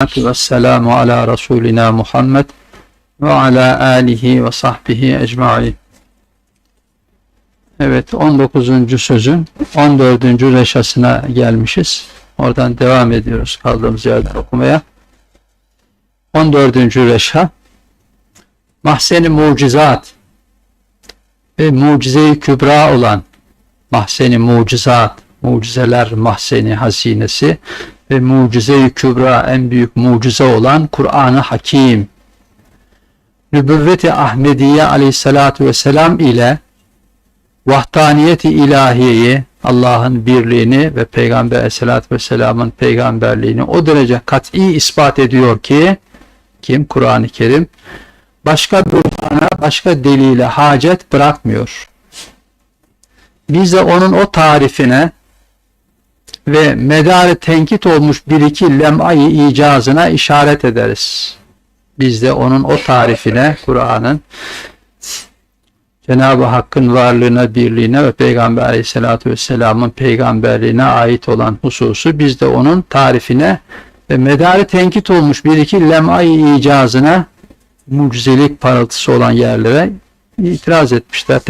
ve selamu ala Resulina Muhammed ve ala alihi ve sahbihi ecmain. Evet 19. sözün 14. reşasına gelmişiz. Oradan devam ediyoruz kaldığımız yerden okumaya. 14. reşa Mahzeni mucizat ve mucize-i kübra olan mahzeni mucizat, mucizeler mahzeni hazinesi ve mucize-i kübra en büyük mucize olan Kur'an-ı Hakim. Nübüvvet-i Ahmediye aleyhissalatu vesselam ile vahdaniyeti ilahiyeyi, Allah'ın birliğini ve Peygamber aleyhissalatü vesselamın peygamberliğini o derece kat'i ispat ediyor ki, kim? Kur'an-ı Kerim, başka burhana, başka delile hacet bırakmıyor. Biz de onun o tarifine ve medarı tenkit olmuş bir iki lem'ayı icazına işaret ederiz. Biz de onun o tarifine, Kur'an'ın Cenab-ı Hakk'ın varlığına, birliğine ve Peygamber aleyhissalatü vesselamın peygamberliğine ait olan hususu biz de onun tarifine ve medarı tenkit olmuş bir iki lem'ayı icazına mucizelik parıltısı olan yerlere itiraz etmişler.